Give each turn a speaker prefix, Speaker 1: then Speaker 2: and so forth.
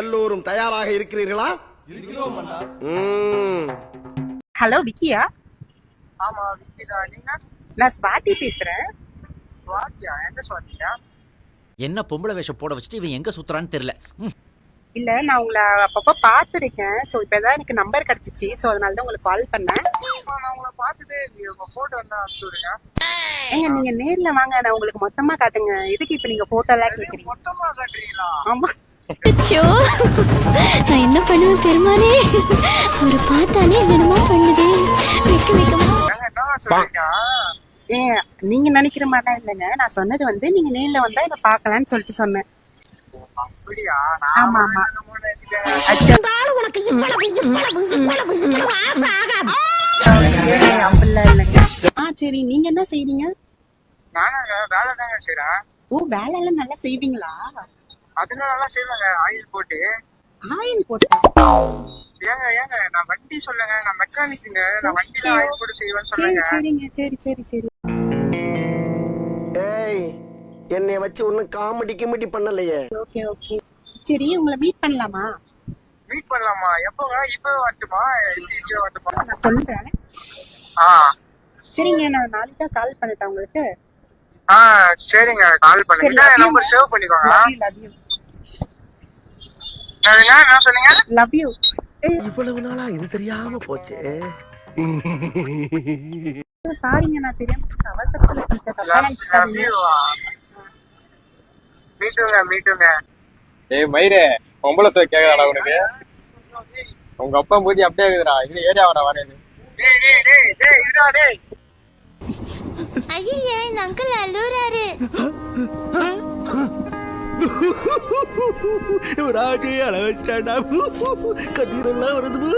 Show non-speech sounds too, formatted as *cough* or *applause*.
Speaker 1: எல்லோரும் தயாராக இருக்கிறீர்களா.
Speaker 2: ஹலோ விக்கியா?
Speaker 3: ஆமா விக்கிதா நீங்க?
Speaker 2: நான் ஸ்வாதி பேசுறேன்.
Speaker 3: வாத்தியா எந்த சுவாத்தியா
Speaker 4: என்ன பொம்பளை வேஷம் போட வச்சுட்டு இவன் எங்க சுத்துறான்னு தெரியல. ம்.
Speaker 2: இல்ல நான் உங்களை அப்பப்போ பார்த்துருக்கேன். ஸோ இப்பதான் எனக்கு நம்பர் கிடைச்சிச்சு. ஸோ அதனால தான் உங்களுக்கு கால் பண்ணேன்.
Speaker 3: நான் உங்களை பார்த்ததே இல்லையே. உங்க போட்டோ இருந்தா அனுப்பிச்சு விடுங்க.
Speaker 2: ஏங்க நீங்க நேர்ல வாங்க. நான் உங்களுக்கு மொத்தமா காட்டுங்க. எதுக்கு இப்ப நீங்க போட்டோ எல்லாம் கேக்குறீங்க?
Speaker 3: மொத்தமா காட்டுறீங்களா?
Speaker 2: ஆமா.
Speaker 5: நான் என்ன பண்ணுவேன் பெருமானே அவரை பார்த்தாலே என்னமா பண்ணுதே. வைக்க வைக்கமா.
Speaker 2: நீங்க நினைக்கிற மாதிரிலாம் இல்லைங்க. நான் சொன்னது வந்து நீங்க நேர்ல வந்தா இதை பார்க்கலாம்னு சொல்லிட்டு சொன்னேன்.
Speaker 3: அப்படியா?
Speaker 2: ஆமா, ஆமா. ஏய், அப்படிலாம் இல்லைங்க. ஆ சரி நீங்க என்ன
Speaker 3: செய்றேன்.
Speaker 2: ஓ வேலை எல்லாம் நல்லா செய்வீங்களா?
Speaker 3: அதனால எல்லாம் செய்வேங்க. ஆயில் போட்டு.
Speaker 2: ஆயில் போட்டு?
Speaker 3: ஏங்க ஏங்க நான் வண்டி சொல்லுங்க. நான் மெக்கானிக்குங்க. நான் வண்டியில. ஆயில் போட்டு செய்வேன்னு
Speaker 2: சரி
Speaker 3: சொல்லுங்க.
Speaker 2: சரிங்க சரி சரி சரி.
Speaker 1: ஏய் என்னை வச்சு ஒன்னும் காமெடி கிமெடி பண்ணலையே.
Speaker 2: Okay okay. சரி உங்களை மீட் பண்ணலாமா?
Speaker 3: மீட் பண்ணலாமா? எப்போங்க? இப்போ வரட்டுமா? இப்படியே வரட்டுமா?
Speaker 2: நான் சொல்றேன்.
Speaker 3: ஆ.
Speaker 2: சரிங்க நான் நாளைக்கா கால் பண்ணட்டேன் உங்களுக்கு.
Speaker 3: ஆ சரிங்க. கால் பண்ணுங்க
Speaker 2: love you,
Speaker 3: நம்பர். சேவ் பண்ணிக்கோங்க? என்ன சொன்னீங்க
Speaker 2: லவ் யூ
Speaker 1: இவ்வளவு நாளா இது தெரியாம போச்சு.
Speaker 2: சாரிங்க நான் தெரியாம அவசரத்துல
Speaker 3: மீட்டுங்க மீட்டுங்க.
Speaker 6: ஏய் மயிரே பொம்பளை சார் கேக்குறாடா உனக்கு? உங்க அப்பா பூதி அப்படியே இருக்குதுடா. இது ஏரியாவாடா வரேன்
Speaker 3: டேய் டேய் டேய் டேய் இருடா டேய்.
Speaker 5: ஐயா இந்த அங்கிள் அழுறாரு *laughs*
Speaker 1: ராஜே அள வச்சிட்டாடா கண்ணீரெல்லாம் வருது.